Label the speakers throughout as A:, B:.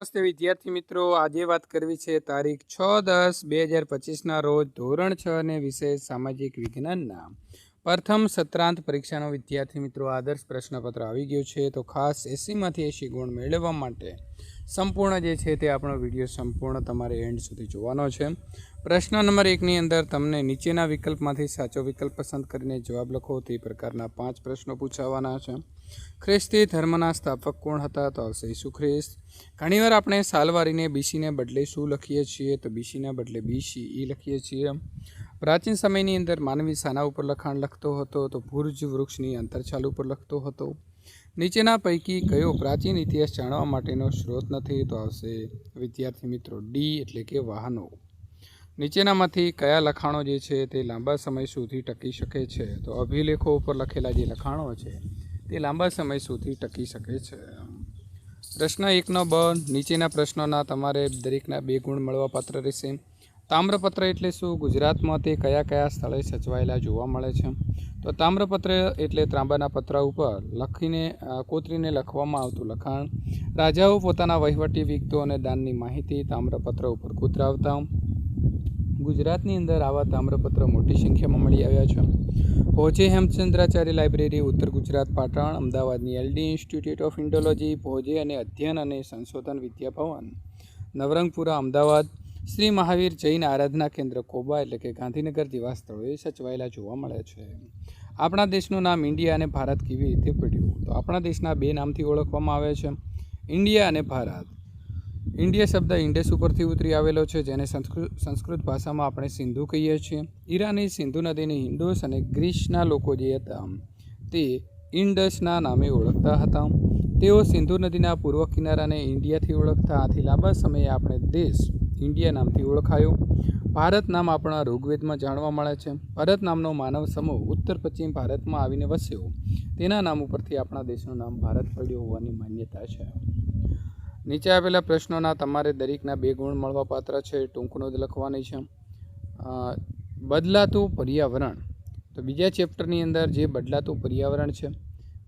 A: નમસ્તે વિદ્યાર્થી મિત્રો. આજે વાત કરવી છે તારીખ છ દસ બે હજાર પચીસના રોજ ધોરણ છ અને વિષય સામાજિક વિજ્ઞાનના. પ્રથમ સત્રાંત પરીક્ષાનો વિદ્યાર્થી મિત્રો આદર્શ પ્રશ્નપત્ર આવી ગયું છે. તો ખાસ એસીમાંથી એસી ગુણ મેળવવા માટે સંપૂર્ણ જે છે તે આપણો વીડિયો સંપૂર્ણ તમારે એન્ડ સુધી જોવાનો છે. પ્રશ્ન નંબર એકની અંદર તમને નીચેના વિકલ્પમાંથી સાચો વિકલ્પ પસંદ કરીને જવાબ લખો. તે પ્રકારના પાંચ પ્રશ્નો પૂછાવાના છે. ખ્રિસ્તી ધર્મના સ્થાપક કોણ હતા તો આવશે ઈસુ ખ્રિસ્ત. ઘણીવાર આપણે સાલવારીને બીસીને બદલે શું લખીએ છીએ તો બીસીના બદલે બીસી, ઈ લખીએ છીએ પ્રાચીન સમયની અંદર માનવી સાના ઉપર લખાણ લખતો હતો તો ભુર્જ વૃક્ષની અંતરછાલ ઉપર લખતો હતો. નીચેના પૈકી કયો પ્રાચીન ઇતિહાસ જાણવા માટેનો સ્ત્રોત નથી તો આવશે વિદ્યાર્થી મિત્રો ડી એટલે કે વાહનો. નીચેનામાંથી કયા લખાણો જે છે તે લાંબા સમય સુધી ટકી શકે છે તો અભિલેખો ઉપર લખેલા જે લખાણો છે તે લાંબા સમય સુધી ટકી શકે છે. પ્રશ્ન એકનો બ, નીચેના પ્રશ્નોના તમારે દરેકના બે ગુણ મળવા પાત્ર રહેશે. તામ્રપત્ર એટલે શું? ગુજરાતમાં તે કયા કયા સ્થળે સચવાયેલા જોવા મળે છે? તો તામ્રપત્ર એટલે ત્રાંબાના પત્ર ઉપર લખીને કોતરીને લખવામાં આવતું લખાણ. રાજાઓ પોતાના વહીવટી વિગતો અને દાનની માહિતી તામ્રપત્ર ઉપર કોતરાવતા. ગુજરાતની અંદર આવા તામ્રપત્ર મોટી સંખ્યામાં મળી આવ્યા છે. ભોજે હેમચંદ્રાચાર્ય લાઇબ્રેરી, ઉત્તર ગુજરાત, પાટણ, અમદાવાદની એલડી ઇન્સ્ટિટ્યૂટ ઓફ ઇન્ડોલોજી ભોજે અને અધ્યયન અને સંશોધન વિદ્યાભવન નવરંગપુરા, અમદાવાદ, શ્રી મહાવીર જૈન આરાધના કેન્દ્ર, કોબા એટલે કે ગાંધીનગર જેવા સ્થળોએ સચવાયેલા જોવા મળે છે. આપણા દેશનું નામ ઇન્ડિયા અને ભારત કેવી રીતે પડ્યું? તો આપણા દેશના બે નામથી ઓળખવામાં આવે છે. ઇન્ડિયા અને ભારત. ઇન્ડિયા શબ્દ ઇન્ડસ ઉપરથી ઉતરી આવેલો છે, જેને સંસ્કૃત ભાષામાં આપણે સિંધુ કહીએ છીએ. ઈરાની સિંધુ નદીની હિન્દુસ અને ગ્રીસના લોકો જે હતા, તે ઇન્ડસના નામે ઓળખતા હતા. તેઓ સિંધુ નદીના પૂર્વ કિનારાને ઇન્ડિયાથી ઓળખતા. આથી લાંબા સમયે આપણે દેશ ઇન્ડિયા નામથી ઓળખાયો. ભારત નામ આપણા ઋગ્વેદમાં જાણવા મળે છે. ભારત નામનો માનવ સમૂહ ઉત્તર પશ્ચિમ ભારતમાં આવીને વસ્યો. તેના નામ ઉપરથી આપણા દેશનું નામ ભારત પડ્યું હોવાની માન્યતા છે. નીચે આપેલા પ્રશ્નોના તમારે દરેકના બે ગુણ મળવાપાત્ર છે ટૂંક નોંધ લખવાની છે. બદલાતું પર્યાવરણ. તો બીજા ચેપ્ટરની અંદર જે બદલાતું પર્યાવરણ છે,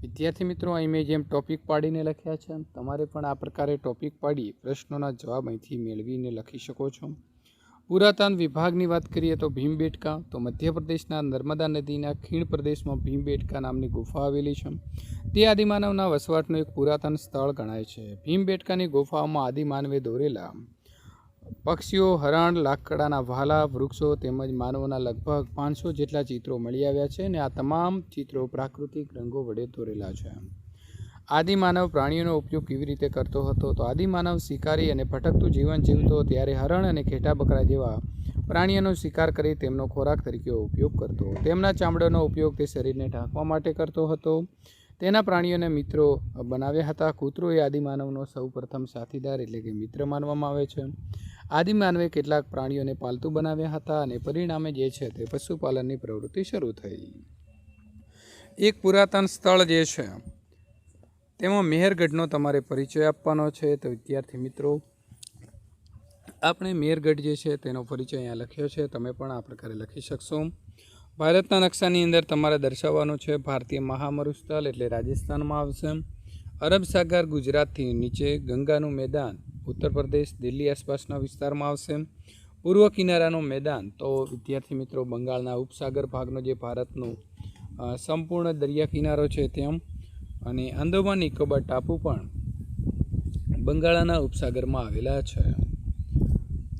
A: વિદ્યાર્થી મિત્રો, અહીં મેં જેમ ટોપિક પાડીને લખ્યા છે, તમારે પણ આ પ્રકારે ટોપિક પાડી પ્રશ્નોના જવાબ અહીંથી મેળવીને લખી શકો છો. પુરાતન વિભાગની વાત કરીએ તો ભીમબેટકા, તો મધ્યપ્રદેશના નર્મદા નદીના ખીણ પ્રદેશમાં ભીમબેટકા નામની ગુફા આવેલી છે. તે આદિમાનવના વસવાટનું એક પુરાતન સ્થળ ગણાય છે. ભીમબેટકાની ગુફાઓમાં આદિમાનવે દોરેલા પક્ષીઓ, હરણ, લાકડાના વ્હાલા, વૃક્ષો તેમજ માનવોના લગભગ પાંચસો જેટલા ચિત્રો મળી આવ્યા છે અને આ તમામ ચિત્રો પ્રાકૃતિક રંગો વડે દોરેલા છે. આદિમાનવ પ્રાણીઓનો ઉપયોગ કેવી રીતે કરતો હતો? તો આદિમાનવ શિકારી અને ભટકતું જીવન જીવતો ત્યારે હરણ અને ઘેટા બકરા જેવા પ્રાણીઓનો શિકાર કરી તેમનો ખોરાક તરીકે ઉપયોગ કરતો. તેમના ચામડાનો ઉપયોગ તે શરીરને ઢાંકવા માટે કરતો હતો. તેના પ્રાણીઓને મિત્રો બનાવ્યા હતા. કૂતરો એ આદિમાનવનો સૌપ્રથમ સાથીદાર એટલે કે મિત્ર માનવામાં આવે છે. આદિમાનવે કેટલાક પ્રાણીઓને પાલતુ બનાવ્યા હતા અને પરિણામે જે છે તે પશુપાલનની પ્રવૃત્તિ શરૂ થઈ. એક પુરાતન સ્થળ જે છે તેમાં મેહરગઢનો તમારે પરિચય આપવાનો છે. તો વિદ્યાર્થી મિત્રો, આપણે મેહરગઢ જે છે તેનો પરિચય અહીંયા લખ્યો છે. તમે પણ આ પ્રકારે લખી શકશો. ભારતના નકશાની અંદર તમારે દર્શાવવાનું છે, ભારતીય મહામરુસ્થળ એટલે રાજસ્થાનમાં આવશે. અરબ સાગર ગુજરાતથી નીચે ગંગાનું મેદાન, ઉત્તર પ્રદેશ, દિલ્હી આસપાસના વિસ્તારમાં આવશે. પૂર્વ કિનારાનું મેદાન, તો વિદ્યાર્થી મિત્રો, બંગાળના ઉપસાગર ભાગનો જે ભારતનું સંપૂર્ણ દરિયા કિનારો છે, તેમ અને આંદોમાન નિકોબાર ટાપુ પણ બંગાળાના ઉપસાગરમાં આવેલા છે.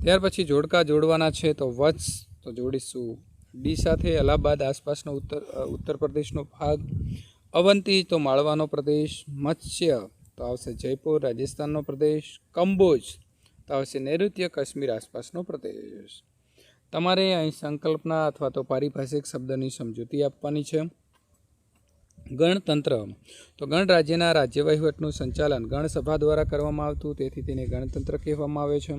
A: ત્યાર પછી જોડકા જોડવાના છે તો વત્સ તો જોડીશું. ડી સાથે અલ્હાબાદ આસપાસનો ઉત્તર ઉત્તર પ્રદેશનો ભાગ. અવંતી તો માળવાનો પ્રદેશ. મત્સ્ય તો આવશે જયપુર, રાજસ્થાનનો પ્રદેશ. કંબોજ તો આવશે નૈઋત્ય કાશ્મીર આસપાસનો પ્રદેશ. તમારે અહીં સંકલ્પના અથવા તો પારિભાષિક શબ્દની સમજૂતી આપવાની છે. ગણતંત્ર તો ગણ રાજ્યના રાજ્ય વહીવટનું સંચાલન ગણસભા દ્વારા કરવામાં આવતું, તેથી તેને ગણતંત્ર કહેવામાં આવે છે.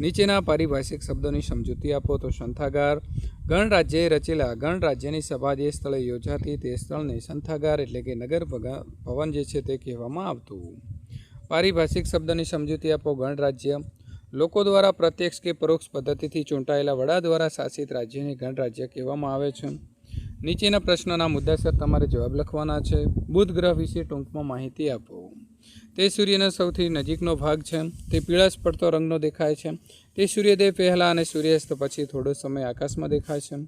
A: નીચેના પારિભાષિક શબ્દોની સમજૂતી આપો તો સંથાગાર. ગણ રાજ્યએ રચેલા ગણ રાજ્યની સભા જે સ્થળે યોજાતી તે સ્થળને સંથાગાર એટલે કે નગર ભવન જે છે તે કહેવામાં આવતું. પારિભાષિક શબ્દની સમજૂતી આપો ગણ રાજ્ય. લોકો દ્વારા પ્રત્યક્ષ કે પરોક્ષ પદ્ધતિથી ચૂંટાયેલા વડા દ્વારા શાસિત રાજ્યને ગણરાજ્ય કહેવામાં આવે છે. નીચેના પ્રશ્નોના મુદ્દાસર તમારે જવાબ લખવાના છે. બુધ ગ્રહ વિશે ટૂંકમાં માહિતી આપો. તે સૂર્યના સૌથી નજીકનો ભાગ છે. તે પીળાશ પડતો રંગનો દેખાય છે. તે સૂર્યોદય પહેલાં અને સૂર્યાસ્ત પછી થોડો સમય આકાશમાં દેખાય છે.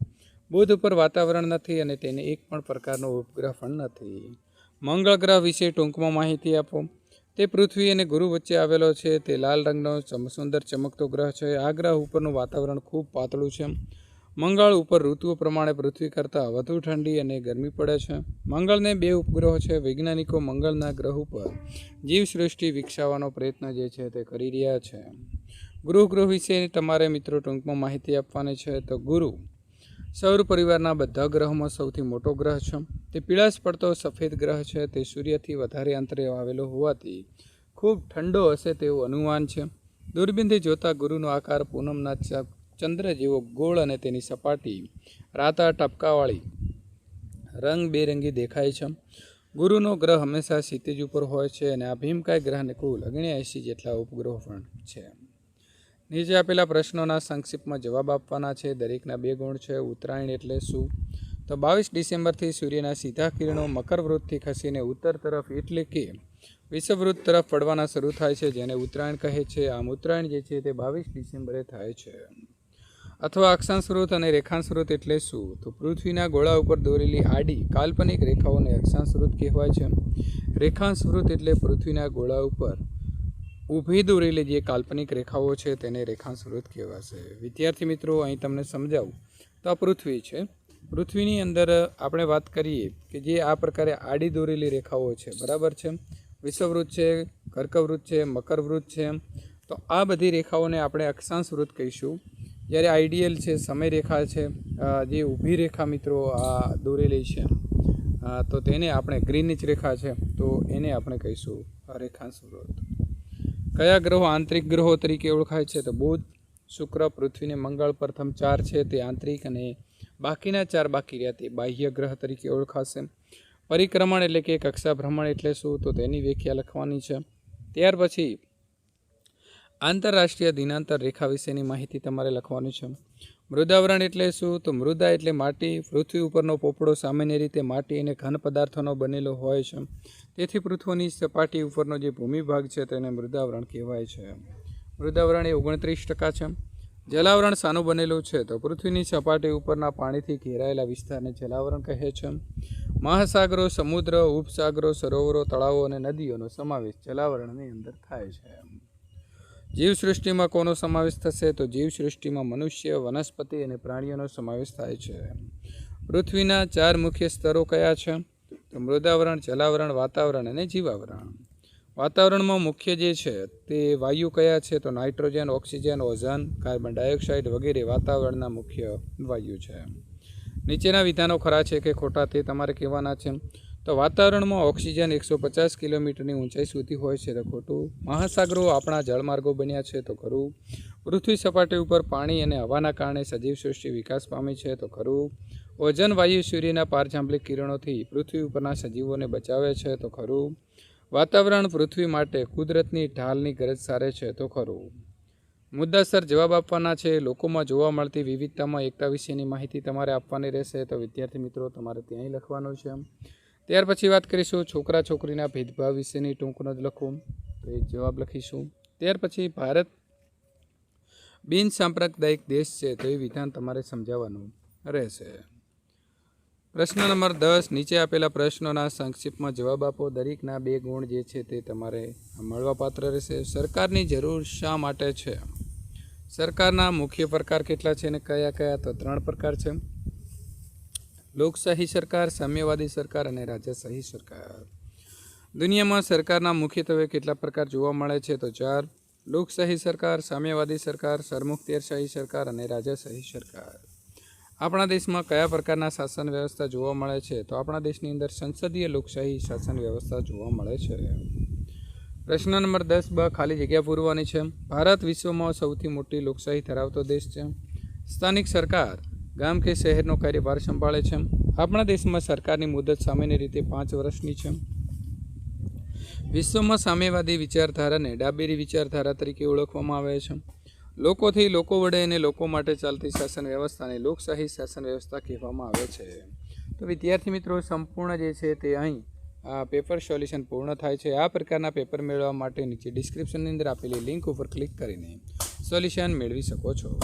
A: બુધ ઉપર વાતાવરણ નથી અને તેને એક પણ પ્રકારનો ઉપગ્રહ પણ નથી. મંગળ ગ્રહ વિશે ટૂંકમાં માહિતી આપો. તે પૃથ્વી અને ગુરુ વચ્ચે આવેલો છે. તે લાલ રંગનો સુંદર ચમકતો ગ્રહ છે. આ ગ્રહ ઉપરનું વાતાવરણ ખૂબ પાતળું છે. મંગળ ઉપર ઋતુઓ પ્રમાણે પૃથ્વી કરતાં વધુ ઠંડી અને ગરમી પડે છે. મંગળને બે ઉપગ્રહો છે, વૈજ્ઞાનિકો મંગળના ગ્રહ ઉપર જીવસૃષ્ટિ વિકસાવવાનો પ્રયત્ન જે છે તે કરી રહ્યા છે. ગુરુ ગ્રહ વિશે તમારે મિત્રો ટૂંકમાં માહિતી આપવાની છે. તો ગુરુ, સૌર પરિવારના બધા ગ્રહોમાં સૌથી મોટો ગ્રહ છે. તે પીળાશ પડતો સફેદ ગ્રહ છે. તે સૂર્યથી વધારે અંતરે આવેલો હોવાથી ખૂબ ઠંડો હશે તેવું અનુમાન છે. દૂરબીનથી જોતા ગુરુનો આકાર પૂનમના ચંદ્ર જેવો ગોળ અને તેની સપાટી રાતા ટપકાવાળી રંગબેરંગી દેખાય છે. ગુરુનો ગ્રહ હંમેશા ક્ષિતિજ ઉપર હોય છે અને આ ભીમકાય ગ્રહને કુલ ઓગણ્યાએંશી જેટલા ઉપગ્રહો પણ છે. નીચે આપેલા પ્રશ્નોના સંક્ષિપ્તમાં જવાબ આપવાના છે. દરેકના બે ગુણ છે, ઉત્તરાયણ એટલે શું? તો બાવીસ ડિસેમ્બરથી સૂર્યના સીધા કિરણો મકરવૃત્તથી ખસીને ઉત્તર તરફ એટલે કે વિષવવૃત્ત તરફ પડવાના શરૂ થાય છે, જેને ઉત્તરાયણ કહે છે. આમ ઉત્તરાયણ જે છે તે બાવીસ ડિસેમ્બરે થાય છે. અથવા અક્ષાંશ અને રેખાંશ્રુત એટલે શું? તો પૃથ્વીના ગોળા ઉપર દોરેલી આડી કાલ્પનિક રેખાઓને અક્ષાંશ્રુત કહેવાય છે. રેખાંશવૃત્ત એટલે પૃથ્વીના ગોળા ઉપર ઊભી દોરેલી જે કાલ્પનિક રેખાઓ છે તેને રેખાંશ કહેવાશે. વિદ્યાર્થી મિત્રો, અહીં તમને સમજાવું. તો આ પૃથ્વી છે. પૃથ્વીની અંદર આપણે વાત કરીએ કે જે આ પ્રકારે આડી દોરેલી રેખાઓ છે. બરાબર છે? વિશ્વવૃત છે કર્કવૃત છે, મકરવૃત્ત છે. તો આ બધી રેખાઓને આપણે અક્ષાંશ વૃત્ત કહીશું. જ્યારે આઈડિયલ છે સમય રેખા છે જે ઊભી રેખા મિત્રો આ દોરેલી છે તો તેને આપણે ગ્રીનિચ રેખા છે, તો એને આપણે કહીશું રેખાંશ વૃત્ત. કયા ગ્રહો આંતરિક ગ્રહો તરીકે ઓળખાય છે? તો બુધ, શુક્ર, પૃથ્વીને મંગળ, પ્રથમ ચાર છે, તે આંતરિક અને બાકીના ચાર બાકી રહ્યા, તે બાહ્ય ગ્રહ તરીકે ઓળખાશે. પરિક્રમણ એટલે કે કક્ષા ભ્રમણ એટલે શું? તો તેની વ્યાખ્યા લખવાની છે. ત્યાર પછી આંતરરાષ્ટ્રીય દિનાંતર રેખા વિશેની માહિતી તમારે લખવાની છે. મૃદાવરણ એટલે શું? તો મૃદા એટલે માટી. પૃથ્વી ઉપરનો પોપડો સામાન્ય રીતે માટી અને ઘન પદાર્થોનો બનેલો હોય છે. તેથી પૃથ્વીની સપાટી ઉપરનો જે ભૂમિભાગ છે તેને મૃદાવરણ કહેવાય છે. મૃદાવરણ એ ઓગણત્રીસ ટકા છે. જલાવરણ શાનું બનેલું છે. તો પૃથ્વીની સપાટી ઉપરના પાણીથી ઘેરાયેલા વિસ્તારને જલાવરણ કહે છે. મહાસાગરો, સમુદ્ર, ઉપસાગરો, સરોવરો, તળાવો અને નદીઓનો સમાવેશ જલાવરણની અંદર થાય છે. જીવસૃષ્ટિમાં કોનો સમાવેશ થશે? તો જીવસૃષ્ટિમાં મનુષ્ય, વનસ્પતિ અને પ્રાણીઓનો સમાવેશ થાય છે. પૃથ્વીના ચાર મુખ્ય સ્તરો કયા છે? તો મૃદાવરણ, જલાવરણ, વાતાવરણ અને જીવાવરણ. વાતાવરણમાં મુખ્ય જે છે તે વાયુ કયા છે? તો nitrogen, oxygen, ozone, carbon dioxide વગેરે વાતાવરણના મુખ્ય વાયુ છે. નીચેના વિધાનો ખરા છે કે ખોટા તે તમારે કહેવાના છે? તો વાતાવરણમાં ઓક્સિજન એકસો પચાસ કિલોમીટરની ઊંચાઈ સુધી હોય છે તો ખોટું મહાસાગરો આપણા જળમાર્ગો બન્યા છે તો ખરું. પૃથ્વી સપાટી ઉપર પાણી અને હવાના કારણે સજીવ સૃષ્ટિ વિકાસ પામી છે તો ખરું. ઓજન, વાયુ, સૂર્યના પારજાંબલિક કિરણોથી પૃથ્વી ઉપરના સજીવોને બચાવે છે તો ખરું. વાતાવરણ પૃથ્વી માટે કુદરતની ઢાલની ગરજ સારે છે તો ખરું. મુદ્દાસર જવાબ આપવાના છે. લોકોમાં જોવા મળતી વિવિધતામાં એકતા વિશેની માહિતી તમારે આપવાની રહેશે. તો વિદ્યાર્થી મિત્રો, તમારે ત્યાંય લખવાનું છે. ત્યાર પછી વાત કરીશું છોકરા છોકરીના ભેદભાવ વિશેની ટૂંક નોંધ લખું. તો એ જવાબ લખીશું. ત્યાર પછી ભારત બિન સાંપ્રદાયિક દેશ છે, તો એ વિધાન તમારે સમજાવવાનું રહેશે. પ્રશ્ન નંબર દસ, નીચે આપેલા પ્રશ્નોના સંક્ષિપ્તમાં જવાબ આપો. દરેકના બે ગુણ જે છે તે તમારે મળવાપાત્ર રહેશે. સરકારની જરૂર શા માટે છે? સરકારના મુખ્ય પ્રકાર કેટલા છે અને કયા કયા? તો ત્રણ પ્રકાર છે. લોકશાહી સરકાર, સામ્યવાદી સરકાર અને રાજાશાહી સરકાર. દુનિયામાં સરકારના મુખ્યત્વે કેટલા પ્રકાર જોવા મળે છે તો ચાર, લોકશાહી સરકાર, સામ્યવાદી સરકાર, સરમુખત્યારશાહી સરકાર અને રાજાશાહી સરકાર. આપણા દેશમાં કયા પ્રકારના શાસન વ્યવસ્થા જોવા મળે છે તો આપણા દેશની અંદર સંસદીય લોકશાહી શાસન વ્યવસ્થા જોવા મળે છે. પ્રશ્ન નંબર દસ, બ, ખાલી જગ્યા પૂરવાની છે. ભારત વિશ્વમાં સૌથી મોટી લોકશાહી ધરાવતો દેશ છે. સ્થાનિક સરકાર ગામ કે શહેરનો કાર્યભાર સંભાળે છે. આપણા દેશમાં સરકારની મુદત સામાન્ય રીતે પાંચ વર્ષની છે. વિશ્વમાં સામ્યવાદી વિચારધારાને ડાબેરી વિચારધારા તરીકે ઓળખવામાં આવે છે. લોકોથી લોકો વડે અને લોકો માટે ચાલતી શાસન વ્યવસ્થાને લોકશાહી શાસન વ્યવસ્થા કહેવામાં આવે છે. તો વિદ્યાર્થી મિત્રો, સંપૂર્ણ જે છે તે અહીં આ પેપર સોલ્યુશન પૂર્ણ થાય છે. આ પ્રકારના પેપર મેળવવા માટે નીચે ડિસ્ક્રિપ્શનની અંદર આપેલી લિંક ઉપર ક્લિક કરીને સોલ્યુશન મેળવી શકો છો.